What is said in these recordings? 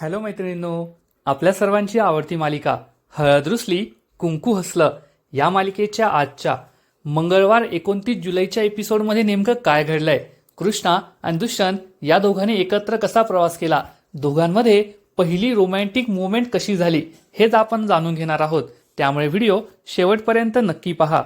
Hello मैत्रिणींनो आपल्या सर्वांची आवडती मालिका हळद रुसली कुंकू हसलं या मालिकेच्या आजच्या मंगळवार एकोणतीस जुलैच्या एपिसोडमध्ये नेमकं काय घडलंय? कृष्णा आणि दुष्यंत या दोघांनी एकत्र कसा प्रवास केला? दोघांमध्ये पहिली रोमॅन्टिक मुवमेंट कशी झाली? हेच आपण जाणून घेणार आहोत. त्यामुळे व्हिडिओ शेवटपर्यंत नक्की पहा.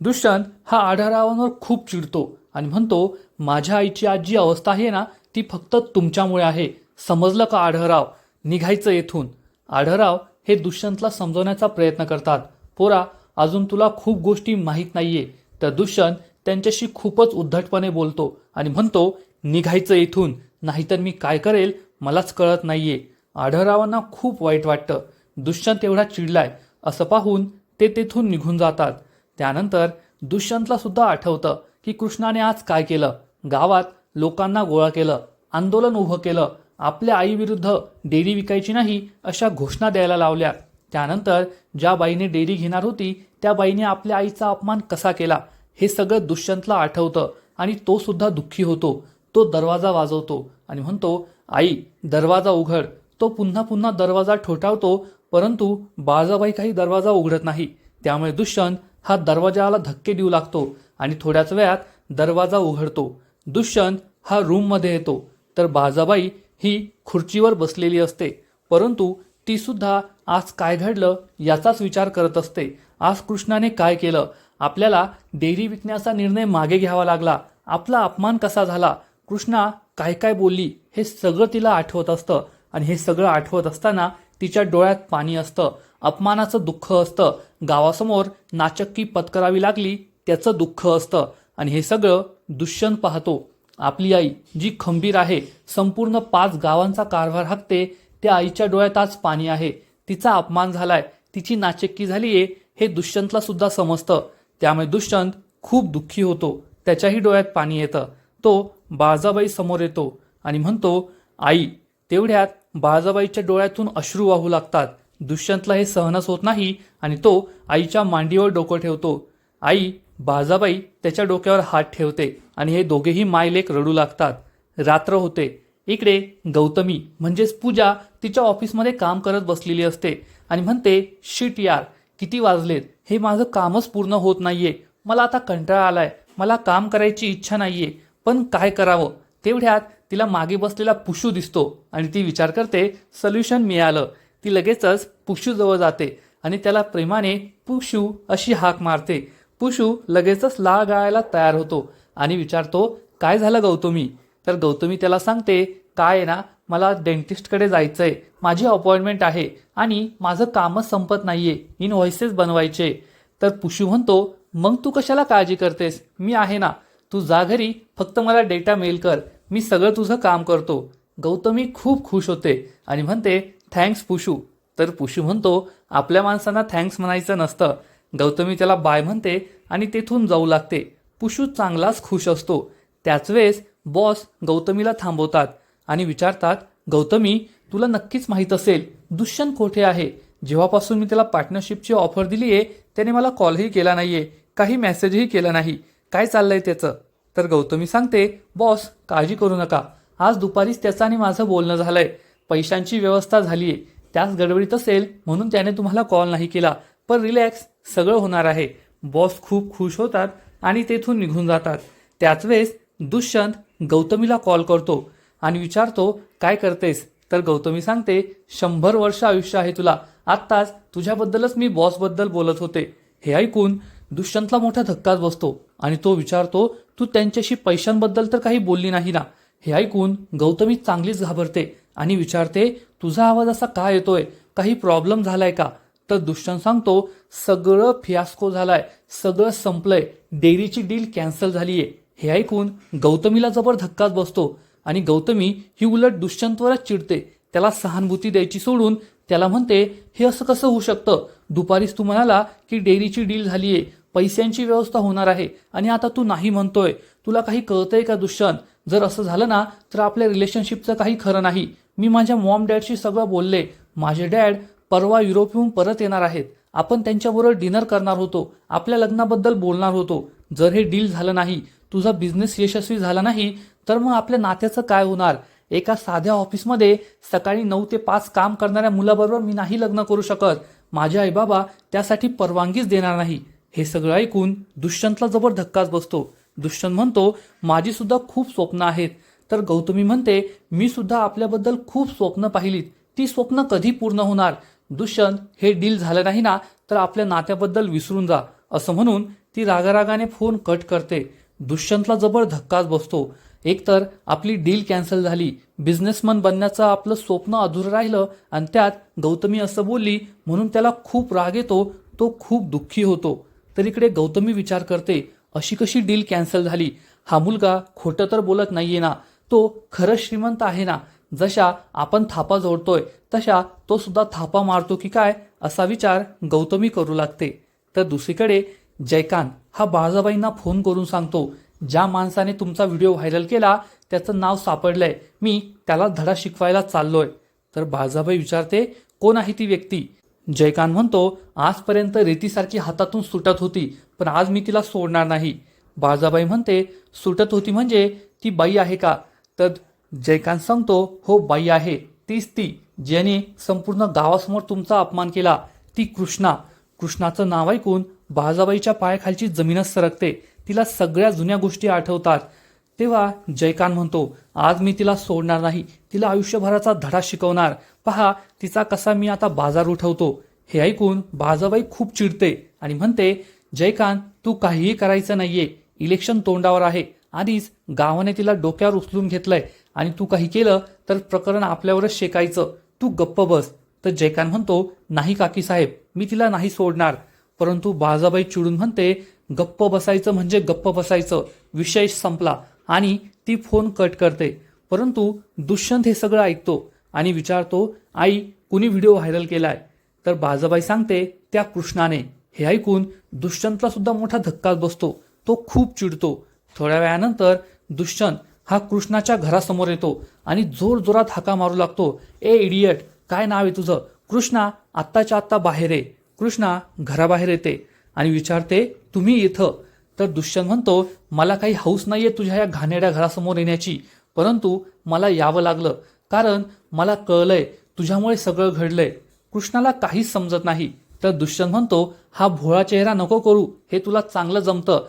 दुष्यंत हा आढळरावांवर खूप चिडतो आणि म्हणतो माझ्या आईची आज जी अवस्था आहे ना ती फक्त तुमच्यामुळे आहे. समजलं का आढळराव? निघायचं येथून. आढळराव हे दुष्यंतला समजवण्याचा प्रयत्न करतात. पोरा अजून तुला खूप गोष्टी माहीत नाहीये. तर दुष्यंत त्यांच्याशी खूपच उद्धटपणे बोलतो आणि म्हणतो निघायचं इथून नाहीतर मी काय करेल मलाच कळत नाहीये. आढळरावांना खूप वाईट वाटतं. दुष्यंत एवढा चिडलाय. असं पाहून ते तेथून निघून जातात. त्यानंतर दुष्यंतला सुद्धा आठवतं की कृष्णाने आज काय केलं? गावात लोकांना गोळा केलं आंदोलन उभं केलं आपल्या आईविरुद्ध डेअरी विकायची नाही अशा घोषणा द्यायला लावल्या. त्यानंतर ज्या बाईने डेअरी घेणार होती त्या बाईने आपल्या आईचा अपमान कसा केला हे सगळं दुष्यंतला आठवतं आणि तो सुद्धा दुःखी होतो. तो दरवाजा वाजवतो आणि म्हणतो आई दरवाजा उघड. तो पुन्हा पुन्हा दरवाजा ठोठावतो परंतु बाळजाबाई काही दरवाजा उघडत नाही. त्यामुळे दुष्यंत हा दरवाजाला धक्के देऊ लागतो आणि थोड्याच वेळात दरवाजा उघडतो. दुष्यंत हा रूममध्ये येतो. तर बाळजाबाई ही खुर्चीवर बसलेली असते. परंतु ती सुद्धा आज काय घडलं याचाच विचार करत असते. आज कृष्णाने काय केलं? आपल्याला डेअरी विकण्याचा निर्णय मागे घ्यावा लागला. आपला अपमान कसा झाला? कृष्णा काय काय बोलली? हे सगळं तिला आठवत असतं. आणि हे सगळं आठवत असताना तिच्या डोळ्यात पाणी असतं. अपमानाचं दुःख असतं. गावासमोर नाचक्की पत्करावी लागली त्याचं दुःख असतं. आणि हे सगळं दुष्यंत पाहतो. आपली आई जी खंबीर आहे संपूर्ण पाच गावांचा कारभार हाकते त्या आईच्या डोळ्यात आज पाणी आहे. तिचा अपमान झालाय तिची नाचक्की आहे हे दुष्यंतला सुद्धा समजतं. त्यामुळे दुष्यंत खूप दुःखी होतो. त्याच्याही डोळ्यात पाणी येतं. तो बाळजाबाई समोर येतो आणि म्हणतो आई तेवढ्यात बाळजाबाईच्या डोळ्यातून अश्रू वाहू लागतात. दुष्यंतला हे सहनच होत नाही आणि तो आईच्या मांडीवर डोकं ठेवतो. आई बाळजाबाई त्याच्या डोक्यावर हात ठेवते. आणि हे दोघेही मायलेक रडू लागतात. रात्र होते. इकडे गौतमी म्हणजेच पूजा तिच्या ऑफिसमध्ये काम करत बसलेली असते आणि म्हणते शिट यार किती वाजलेत? हे माझं कामच पूर्ण होत नाहीये. मला आता कंटाळा आलाय. मला काम करायची इच्छा नाहीये. पण काय करावं? तेवढ्यात तिला मागे बसलेला पुशू दिसतो आणि ती विचार करते सल्युशन मिळालं. ती लगेचच पुशूजवळ जाते आणि त्याला प्रेमाने पुशू अशी हाक मारते. पुशू लगेचच लाळ गाळायला तयार होतो. आणि विचारतो काय झालं गौतमी? तर गौतमी त्याला सांगते काय आहे ना मला डेंटिस्टकडे जायचं आहे माझी अपॉइंटमेंट आहे आणि माझं कामच संपत नाहीये. इनव्हॉइसेस बनवायचे. तर पुशू म्हणतो मग तू कशाला काळजी करतेस? मी आहे ना. तू जा घरी फक्त मला डेटा मेल कर. मी सगळं तुझं काम करतो. गौतमी खूप खुश होते आणि म्हणते थँक्स पुशू. तर पुशू म्हणतो आपल्या माणसांना थँक्स म्हणायचं नसतं. गौतमी त्याला बाय म्हणते आणि तेथून जाऊ लागते. पुशू चांगलाच खुश असतो. त्याच वेळेस बॉस गौतमीला थांबवतात आणि विचारतात गौतमी तुला नक्कीच माहीत असेल दुष्यंत कोठे आहे? जेव्हापासून मी त्याला पार्टनरशिपची ऑफर दिली आहे त्याने मला कॉलही केला नाही आहे काही मेसेजही केला नाही. काय चाललंय त्याचं? तर गौतमी सांगते बॉस काळजी करू नका. आज दुपारीच त्याचं आणि माझं बोलणं झालंय. पैशांची व्यवस्था झालीये. त्याच गडबडीत असेल म्हणून त्याने तुम्हाला कॉल नाही केला. पण रिलॅक्स सगळं होणार आहे. बॉस खूप खुश होतात आणि तेथून निघून जातात. त्याच वेळेस दुष्यंत गौतमीला कॉल करतो आणि विचारतो काय करतेस? तर गौतमी सांगते शंभर वर्ष आयुष्य आहे तुला. आत्ताच तुझ्याबद्दलच मी बॉसबद्दल बोलत होते. हे ऐकून दुष्यंतला मोठा धक्काच बसतो आणि तो विचारतो तू त्यांच्याशी पैशांबद्दल तर काही बोलली नाही ना? हे ऐकून गौतमी चांगलीच घाबरते आणि विचारते तुझा आवाज असा का येतोय? काही प्रॉब्लेम झालाय का? तर दुष्यंत सांगतो सगळं फियास्को झालाय सगळं संपलंय डेअरीची डील कॅन्सल झालीये. हे ऐकून गौतमीला जबर धक्काच बसतो आणि गौतमी ही उलट दुष्यंतवरच चिडते. त्याला सहानुभूती द्यायची सोडून त्याला म्हणते हे असं कसं होऊ शकतं? दुपारीच तू म्हणाला की डेअरीची डील झालीये पैशांची व्यवस्था होणार आहे आणि आता तू नाही म्हणतोय. तुला काही कळतंय का दुष्यंत? जर असं झालं ना तर आपल्या रिलेशनशिपचं काही खरं नाही. मी माझ्या मॉम डॅडशी सगळं बोलले. माझे डॅड परवा युरोपहून परत येणार आहेत. आपण त्यांच्याबरोबर डिनर करणार होतो. आपल्या लग्नाबद्दल बोलणार होतो. जर हे डील झालं नाही तुझा बिझनेस यशस्वी झाला नाही तर मग आपल्या नात्याचं काय होणार? एका साध्या ऑफिसमध्ये सकाळी नऊ ते पाच काम करणाऱ्या मुलाबरोबर मी नाही लग्न करू शकत. माझे आई बाबा त्यासाठी परवानगीच देणार नाही. हे सगळं ऐकून दुष्यंतला जबर धक्काच बसतो. दुष्यंत म्हणतो माझी सुद्धा खूप स्वप्न आहेत. तर गौतमी म्हणते मी सुद्धा आपल्याबद्दल खूप स्वप्न पाहिलीत. ती स्वप्न कधी पूर्ण होणार? दुष्यंत हे डील झालं नाही ना तर आपल्या नात्याबद्दल विसरून जा असं म्हणून ती रागारागाने फोन कट करते. दुष्यंतला जबर धक्काच बसतो. एकतर आपली डील कॅन्सल झाली बिझनेसमन बनण्याचं आपलं स्वप्न अधुरं राहिलं आणि त्यात गौतमी असं बोलली म्हणून त्याला खूप राग येतो तो खूप दुःखी होतो. तर इकडे गौतमी विचार करते अशी कशी डील कॅन्सल झाली? हा मुलगा खोटं तर बोलत नाहीये ना तो खरं श्रीमंत आहे ना जशा आपण थापा जोडतोय तशा तो सुद्धा थापा मारतो की काय असा विचार गौतमी करू लागते. तर दुसरीकडे जयकांत हा बाळजाबाईंना फोन करून सांगतो ज्या माणसाने तुमचा व्हिडिओ व्हायरल केला त्याचं नाव सापडलंय. मी त्याला धडा शिकवायला चाललोय. तर बाळजाबाई विचारते कोण आहे ती व्यक्ती? जयकांत म्हणतो आजपर्यंत रेतीसारखी हातातून सुटत होती पण आज मी तिला सोडणार नाही. बाळजाबाई म्हणते सुटत होती म्हणजे ती बाई आहे का? तर जयकांत सांगतो हो बाई आहे. तीच ती ज्याने संपूर्ण गावासमोर तुमचा अपमान केला ती कृष्णा. कृष्णाचं नाव ऐकून बाजाबाईच्या पायाखालची जमीनच सरकते. तिला सगळ्या जुन्या गोष्टी आठवतात. तेव्हा जयकांत म्हणतो आज मी तिला सोडणार नाही. तिला आयुष्यभराचा धडा शिकवणार. पहा तिचा कसा मी आता बाजार उठवतो. हे ऐकून बाजाबाई खूप चिडते आणि म्हणते जयकांत तू काहीही करायचं नाहीये. इलेक्शन तोंडावर आहे. आधीच गावाने तिला डोक्यावर उचलून घेतलंय. आणि तू काही केलं तर प्रकरण आपल्यावरच शेकायचं. तू गप्प बस. तर जयकांत म्हणतो नाही काकी साहेब मी तिला नाही सोडणार. परंतु बाजाबाई चिडून म्हणते गप्प बसायचं म्हणजे गप्प बसायचं. विषय संपला. आणि ती फोन कट करते. परंतु दुष्यंत हे सगळं ऐकतो आणि विचारतो आई कुणी व्हिडिओ व्हायरल केलाय? तर बाजाबाई सांगते त्या कृष्णाने. हे ऐकून दुष्यंतला सुद्धा मोठा धक्काच बसतो. तो खूप चिडतो. थोड्या वेळानंतर दुष्यंत हा कृष्णाच्या घरासमोर येतो आणि जोर जोरात हाका मारू लागतो. ए इडियट काय नाव आहे तुझं? कृष्णा आत्ताच्या आत्ता बाहेर आहे कृष्णा घराबाहेर येते. आणि विचारते तुम्ही इथं? तर दुष्यंत म्हणतो मला काही हौस नाही आहे तुझ्या या घाणेड्या घरासमोर येण्याची. परंतु मला यावं लागलं. कारण मला कळलंय तुझ्यामुळे सगळं घडलंय. कृष्णाला काहीच समजत नाही. तर दुष्यंत म्हणतो हा भोळा चेहरा नको करू हे तुला चांगलं जमतं.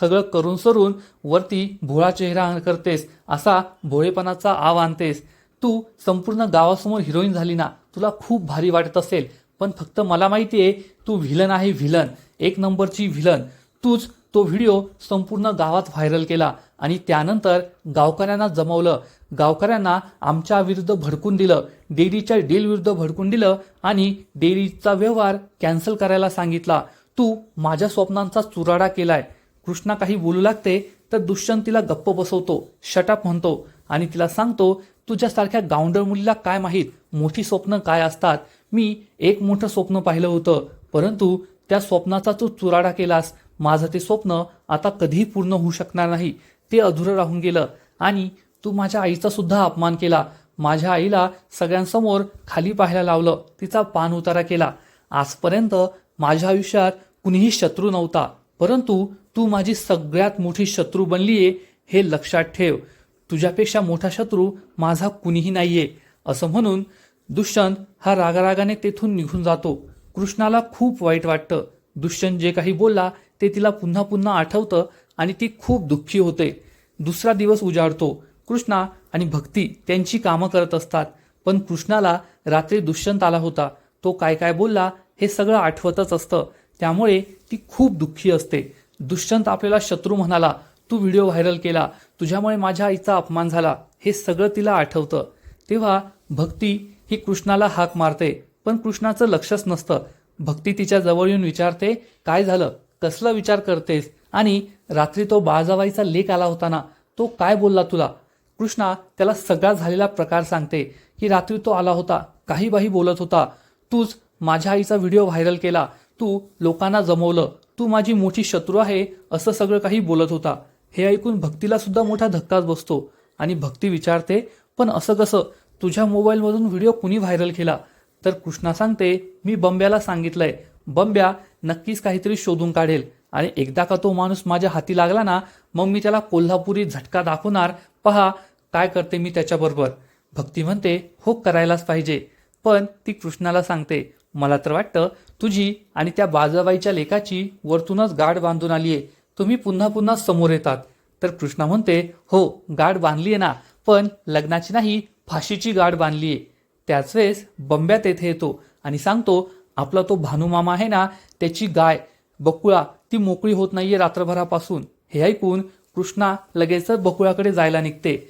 सगळं करून सरून वरती भोळा चेहरा करतेस असा भोळेपणाचा आव आणतेस. तू संपूर्ण गावासमोर हिरोईन झाली ना तुला खूप भारी वाटत असेल. पण फक्त मला माहिती आहे तू व्हिलन आहे व्हिलन एक नंबरची व्हिलन. तूच तो व्हिडिओ संपूर्ण गावात व्हायरल केला आणि त्यानंतर गावकऱ्यांना जमवलं. गावकऱ्यांना आमच्या विरुद्ध भडकून दिलं डेअरीच्या डील विरुद्ध भडकून दिलं आणि डेअरीचा व्यवहार कॅन्सल करायला सांगितला. तू माझ्या स्वप्नांचा चुराडा केलाय. कृष्णा काही बोलू लागते तर दुष्यंत तिला गप्प बसवतो शटअप म्हणतो आणि तिला सांगतो तुझ्यासारख्या गावंडर मुलीला काय माहीत? मोठी स्वप्न काय असतात? मी एक मोठं स्वप्न पाहिलं होतं परंतु त्या स्वप्नाचा तू चुराडा केलास. माझं ते स्वप्न आता कधीही पूर्ण होऊ शकणार नाही. ते अधुरं राहून गेलं. आणि तू माझ्या आईचा सुद्धा अपमान केला. माझ्या आईला सगळ्यांसमोर खाली पाहायला लावलं. तिचा पान उतारा केला. आजपर्यंत माझ्या आयुष्यात कुणीही शत्रू नव्हता. परंतु तू माझी सगळ्यात मोठी शत्रू बनलीये हे लक्षात ठेव. तुझ्यापेक्षा मोठा शत्रू माझा कुणीही नाहीये. असं म्हणून दुष्यंत हा रागारागाने तेथून निघून जातो. कृष्णाला खूप वाईट वाटतं. दुष्यंत जे काही बोलला ते तिला पुन्हा पुन्हा आठवतं आणि ती खूप दुःखी होते. दुसरा दिवस उजाडतो. कृष्णा आणि भक्ती त्यांची कामं करत असतात. पण कृष्णाला रात्री दुष्यंत आला होता. तो काय काय बोलला हे सगळं आठवतच असतं. त्यामुळे ती खूप दुःखी असते. दुष्यंत आपल्याला शत्रू म्हणाला तू व्हिडिओ व्हायरल केला. तुझ्यामुळे माझ्या आईचा अपमान झाला. हे सगळं तिला आठवतं. तेव्हा भक्ती ही कृष्णाला हाक मारते. पण कृष्णाचं लक्षच नसतं. भक्ती तिच्या जवळ येऊन विचारते काय झालं? कसला विचार करतेस? आणि रात्री तो बाळजाबाईचा लेख आला होता ना तो काय बोलला तुला? कृष्णा त्याला सगळा झालेला प्रकार सांगते. की रात्री तो आला होता काही बाही बोलत होता. तूच माझ्या आईचा व्हिडिओ व्हायरल केला. तू लोकांना जमवलं. तू माझी मोठी शत्रू आहे असं सगळं काही बोलत होता. हे ऐकून भक्तीला सुद्धा मोठा धक्काच बसतो. आणि भक्ती विचारते पण असं कसं? तुझ्या मोबाईलमधून व्हिडिओ कुणी व्हायरल केला? तर कृष्णा सांगते मी बंब्याला सांगितलंय. बंब्या नक्कीच काहीतरी शोधून काढेल. आणि एकदा का तो माणूस माझ्या हाती लागला ना मग मी त्याला कोल्हापुरी झटका दाखवणार. पहा काय करते मी त्याच्याबरोबर. भक्ती म्हणते हो करायलाच पाहिजे. पण ती कृष्णाला सांगते मला तर वाटतं तुझी आणि त्या बाजाबाईच्या लेखाची वरतूनच गाठ बांधून आली आहे तुम्ही पुन्हा पुन्हा समोर येतात. तर कृष्णा म्हणते हो गाठ बांधली आहे ना पण लग्नाची नाही फाशीची गाठ बांधली आहे त्याच वेळेस बंब्यात येथे येतो आणि सांगतो आपला तो भानुमामा आहे ना त्याची गाय बकुळा ती मोकळी होत नाहीये रात्रभरापासून. हे ऐकून कृष्णा लगेचच बकुळाकडे जायला निघते.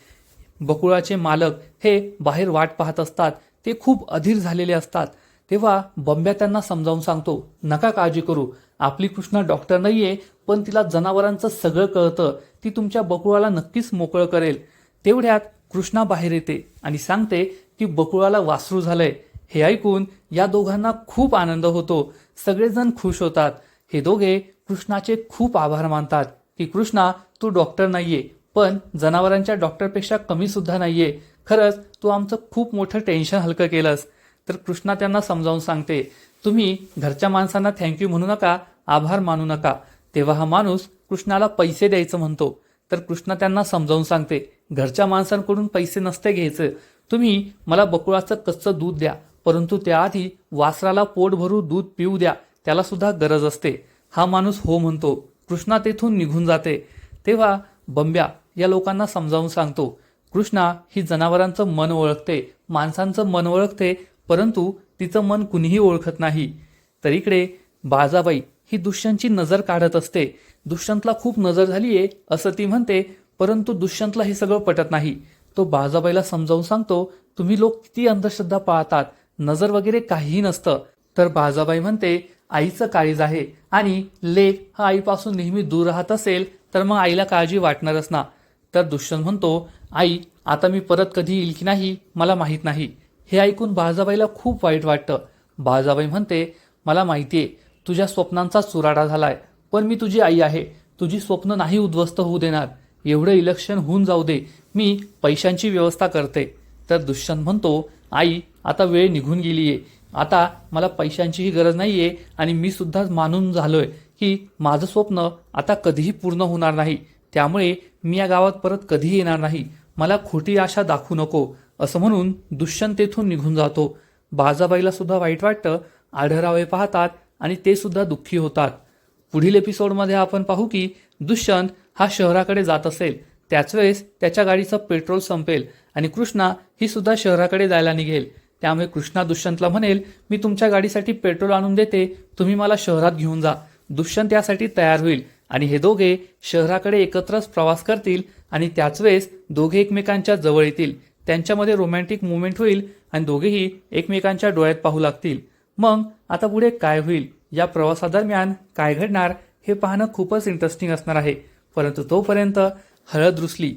बकुळाचे मालक हे बाहेर वाट पाहत असतात. ते खूप अधीर झालेले असतात. तेव्हा बंब्या त्यांना समजावून सांगतो नका काळजी करू. आपली कृष्णा डॉक्टर नाहीये पण तिला जनावरांचं सगळं कळतं. ती तुमच्या बकुळाला नक्कीच मोकळं करेल. तेवढ्यात कृष्णा बाहेर येते आणि सांगते की बकुळाला वासरू झालंय. हे ऐकून या दोघांना खूप आनंद होतो. सगळेजण खुश होतात. हे दोघे कृष्णाचे खूप आभार मानतात की कृष्णा तू डॉक्टर नाहीये पण जनावरांच्या डॉक्टरपेक्षा कमी सुद्धा नाहीये. खरंच तू आमचं खूप मोठं टेन्शन हलकं केलंस. तर कृष्णा त्यांना समजावून सांगते तुम्ही घरच्या माणसांना थँक्यू म्हणू नका आभार मानू नका. तेव्हा हा माणूस कृष्णाला पैसे द्यायचं म्हणतो. तर कृष्णा त्यांना समजावून सांगते घरच्या माणसांकडून पैसे नसते घ्यायचं. तुम्ही मला बकुळाचं कच्चं दूध द्या. परंतु त्याआधी वासराला पोट भरू दूध पिऊ द्या त्याला सुद्धा गरज असते. हा माणूस हो म्हणतो. कृष्णा तेथून निघून जाते. तेव्हा बंब्या या लोकांना समजावून सांगतो कृष्णा ही जनावरांचं मन ओळखते. माणसांचं मन ओळखते परंतु तिचं मन कुणीही ओळखत नाही. तर इकडे बाजाबाई ही दुष्यंतची नजर काढत असते. दुष्यंतला खूप नजर झाली आहे असं ती म्हणते परंतु दुष्यंतला हे सगळं पटत नाही. तो बाजाबाईला समजावून सांगतो तुम्ही लोक किती अंधश्रद्धा पाळतात नजर वगैरे काहीही नसतं. तर बाजाबाई म्हणते आईचं काळीज आहे आणि लेख हा आईपासून नेहमी दूर राहत असेल तर मग आईला काळजी वाटणारच ना. तर दुष्यंत म्हणतो आई आता मी परत कधी येईल की नाही मला माहीत नाही. हे ऐकून बाजाबाईला खूप वाईट वाटतं. बाजाबाई म्हणते मला माहितीये तुझ्या स्वप्नांचा चुराडा झालाय पण मी तुझी आई आहे. तुझी स्वप्न नाही उद्ध्वस्त होऊ देणार. एवढं इलेक्शन होऊन जाऊ दे. मी पैशांची व्यवस्था करते. तर दुष्यंत म्हणतो आई आता वेळ निघून गेलीये. आता मला पैशांचीही गरज नाहीये आणि मी सुद्धा मानून झालोय की माझं स्वप्न आता कधीही पूर्ण होणार नाही. त्यामुळे मी या गावात परत कधीही येणार नाही. मला खोटी आशा दाखवू नको असं म्हणून दुष्यंत तेथून निघून जातो. बाजाबाईला सुद्धा वाईट वाटतं आढरावे पाहतात आणि ते सुद्धा दुःखी होतात. पुढील एपिसोडमध्ये आपण पाहू की दुष्यंत हा शहराकडे जात असेल. त्याच वेळेस त्याच्या गाडीचं पेट्रोल संपेल आणि कृष्णा ही सुद्धा शहराकडे जायला निघेल. त्यामुळे कृष्णा दुष्यंतला म्हणेल मी तुमच्या गाडीसाठी पेट्रोल आणून देते तुम्ही मला शहरात घेऊन जा. दुष्यंत यासाठी तयार होईल. आणि हे दोघे शहराकडे एकत्रच प्रवास करतील आणि त्याच वेळेस दोघे एकमेकांच्या जवळ येतील. त्यांच्यामध्ये रोमॅन्टिक मुवमेंट होईल आणि दोघेही एकमेकांच्या डोळ्यात पाहू लागतील. मग आता पुढे काय होईल? या प्रवासादरम्यान काय घडणार? हे पाहणं खूपच इंटरेस्टिंग असणार आहे. परंतु तोपर्यंत हळद रुसली.